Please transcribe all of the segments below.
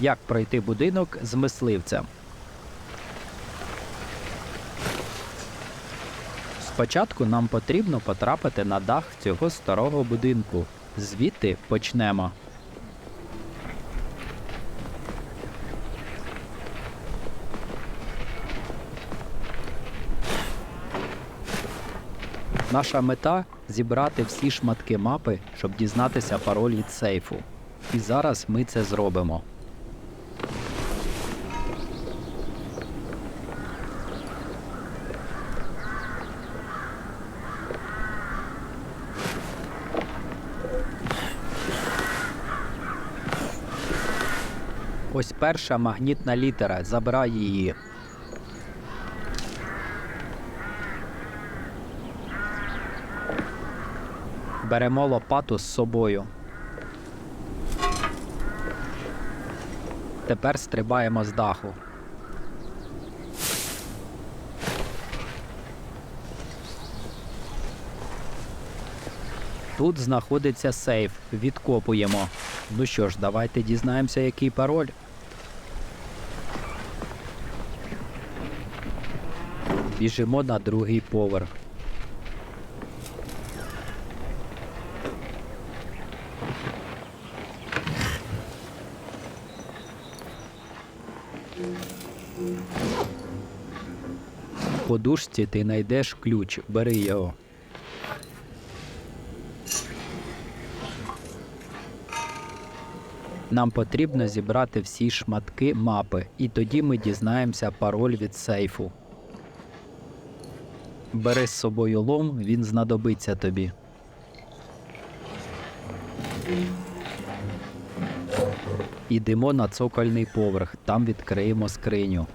Як пройти будинок з мисливцем? Спочатку нам потрібно потрапити на дах цього старого будинку. Звідти почнемо. Наша мета зібрати всі шматки мапи, щоб дізнатися пароль від сейфу. І зараз ми це зробимо. Ось перша магнітна літера. Забирай її. Беремо лопату з собою. Тепер стрибаємо з даху. Тут знаходиться сейф. Відкопуємо. Ну що ж, давайте дізнаємося, який пароль. Біжимо на другий поверх. В подушці ти знайдеш ключ, бери його. Нам потрібно зібрати всі шматки мапи, і тоді ми дізнаємося пароль від сейфу. Бери з собою лом, він знадобиться тобі. Ідемо на цокольний поверх, там відкриємо скриню.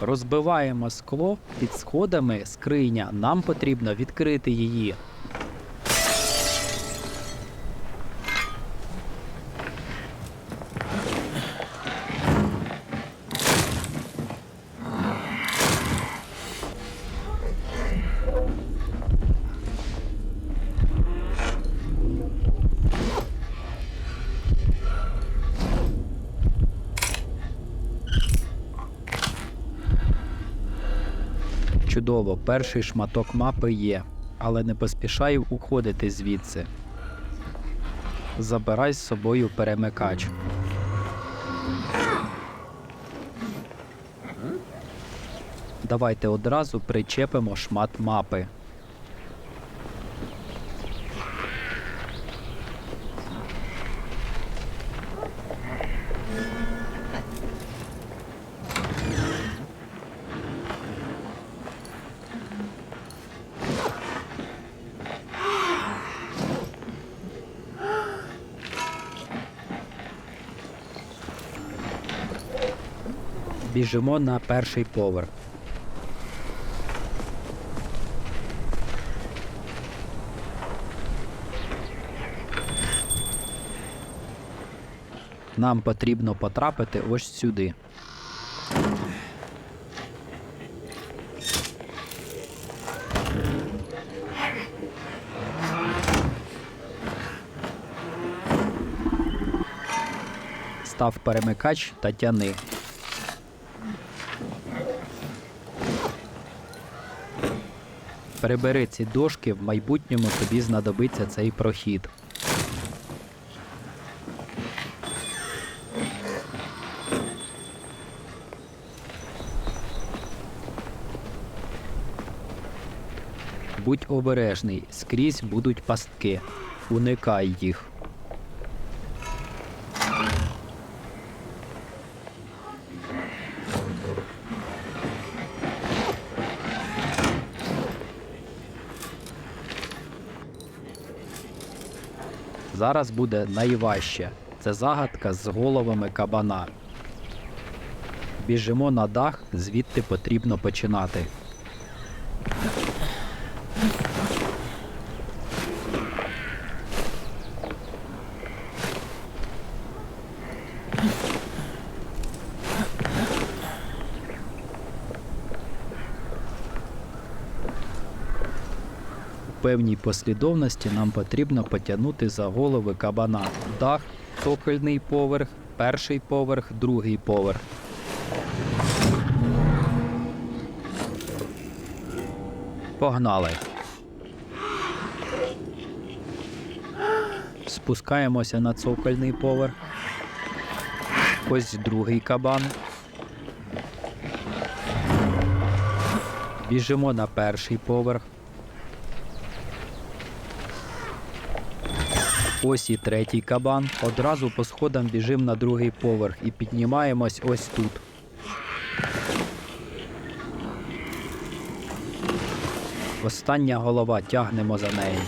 Розбиваємо скло під сходами скриня. Нам потрібно відкрити її. Чудово, перший шматок мапи є, але не поспішай уходити звідси. Забирай з собою перемикач. Давайте одразу причепимо шмат мапи. Біжимо на перший поверх. Нам потрібно потрапити ось сюди. Став перемикач та тяни. Прибери ці дошки, в майбутньому тобі знадобиться цей прохід. Будь обережний, скрізь будуть пастки. Уникай їх. Зараз буде найважче. Це загадка з головами кабана. Біжимо на дах, звідти потрібно починати. Певній послідовності нам потрібно потягнути за голови кабана. Дах, цокольний поверх, перший поверх, другий поверх. Погнали. Спускаємося на цокольний поверх. Ось другий кабан. Біжимо на перший поверх. Ось і третій кабан. Одразу по сходам біжимо на другий поверх і піднімаємось ось тут. Остання голова тягнемо за нею.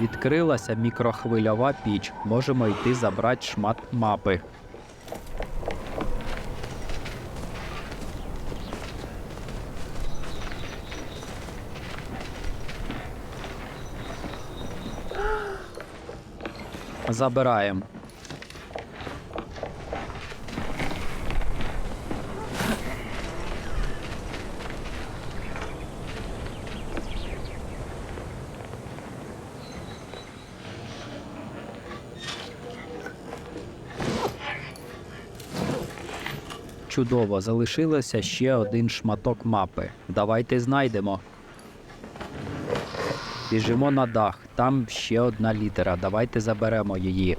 Відкрилася мікрохвильова піч. Можемо йти забрати шмат мапи. Забираємо. Чудово, залишилося ще один шматок мапи. Давайте знайдемо. Біжимо на дах, там ще одна літера. Давайте заберемо її.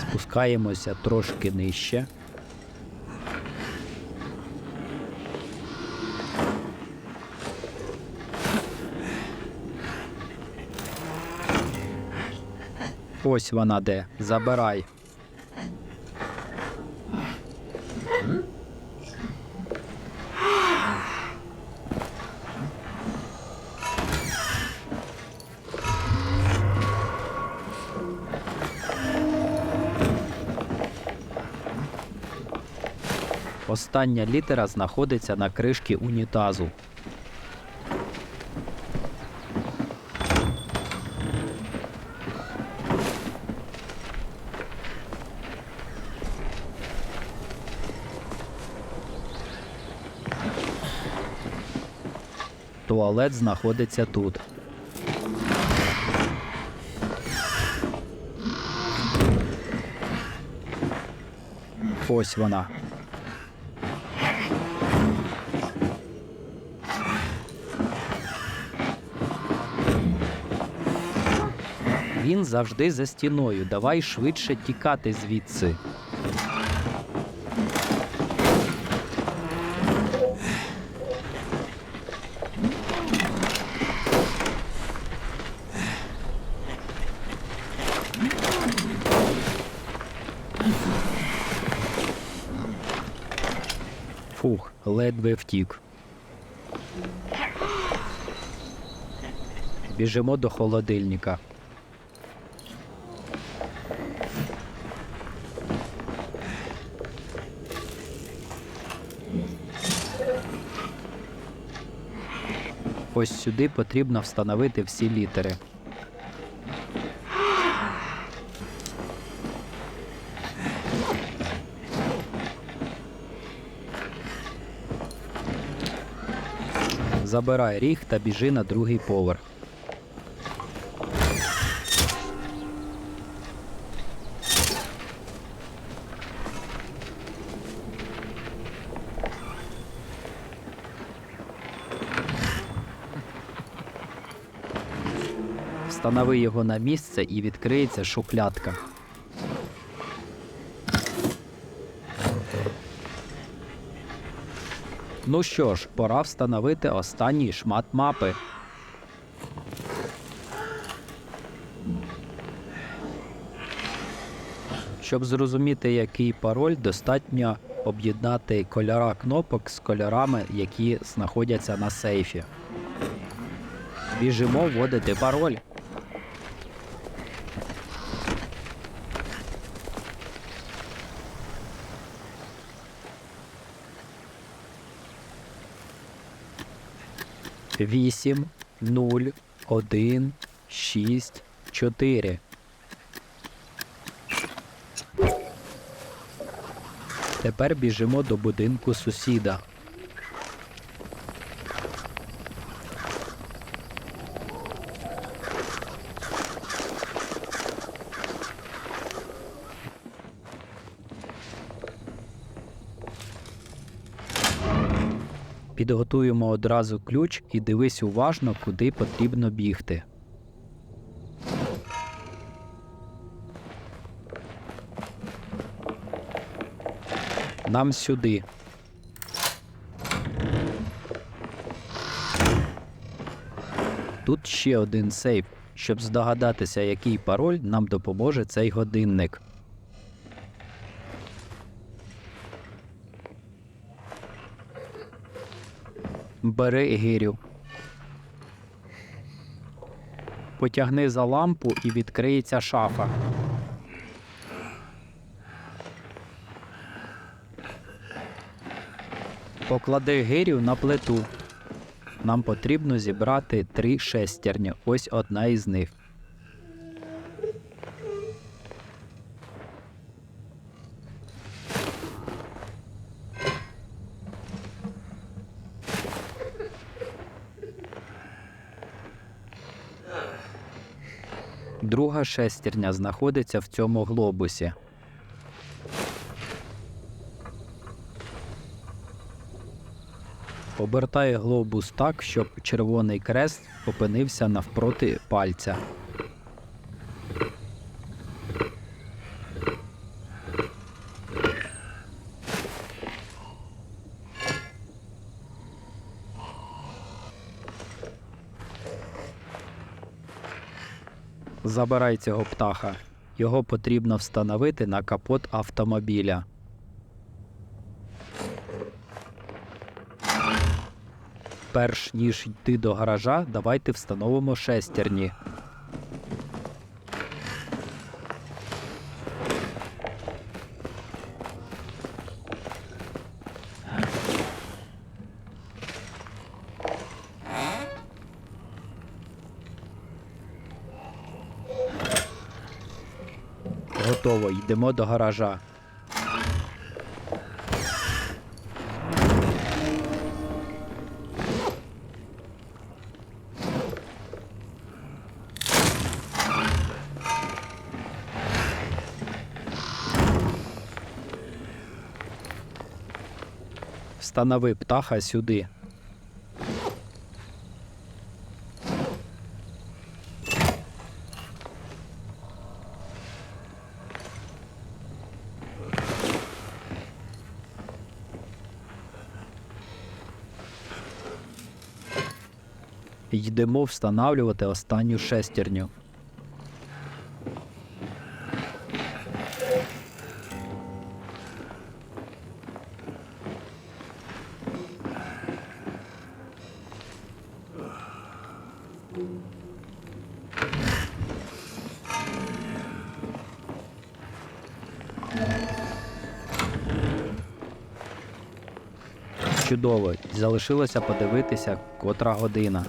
Спускаємося трошки нижче. Ось вона де. Забирай. Остання літера знаходиться на кришці унітазу. Туалет знаходиться тут. Ось вона. Він завжди за стіною. Давай швидше тікати звідси. Фух, ледве втік. Біжимо до холодильника. Ось сюди потрібно встановити всі літери. Забирай ріг та біжи на другий поверх. Встанови його на місце і відкриється шухлядка. Ну що ж, пора встановити останній шмат мапи. Щоб зрозуміти, який пароль, достатньо об'єднати кольора кнопок з кольорами, які знаходяться на сейфі. Біжимо вводити пароль. 8, 0, 1, 6, 4. Тепер біжимо до будинку сусіда. Підготуємо одразу ключ і дивись уважно, куди потрібно бігти. Нам сюди. Тут ще один сейф. Щоб здогадатися, який пароль, нам допоможе цей годинник. Бери гирю. Потягни за лампу і відкриється шафа. Поклади гирю на плиту. Нам потрібно зібрати три шестерні. Ось одна із них. Друга шестерня знаходиться в цьому глобусі. Обертає глобус так, щоб червоний крест опинився навпроти пальця. Забирай цього птаха. Його потрібно встановити на капот автомобіля. Перш ніж йти до гаража, давайте встановимо шестерні. Готово, йдемо до гаража. Встанови птаха сюди. Йдемо встановлювати останню шестерню. Чудово, залишилося подивитися, котра година.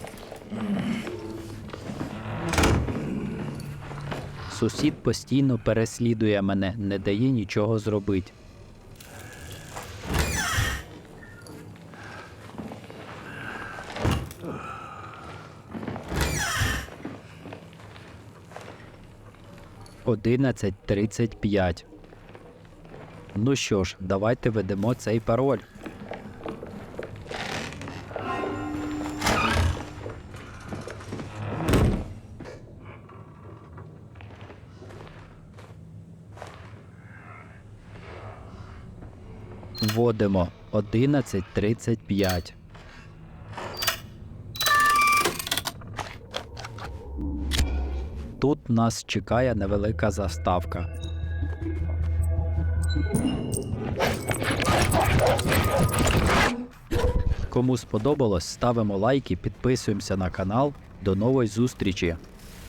Сусід постійно переслідує мене, не дає нічого зробити. Одинадцять тридцять п'ять. Ну що ж, давайте ведемо цей пароль. Вводимо 11.35. Тут нас чекає невелика заставка. Кому сподобалось, ставимо лайки, підписуємося на канал. До нової зустрічі!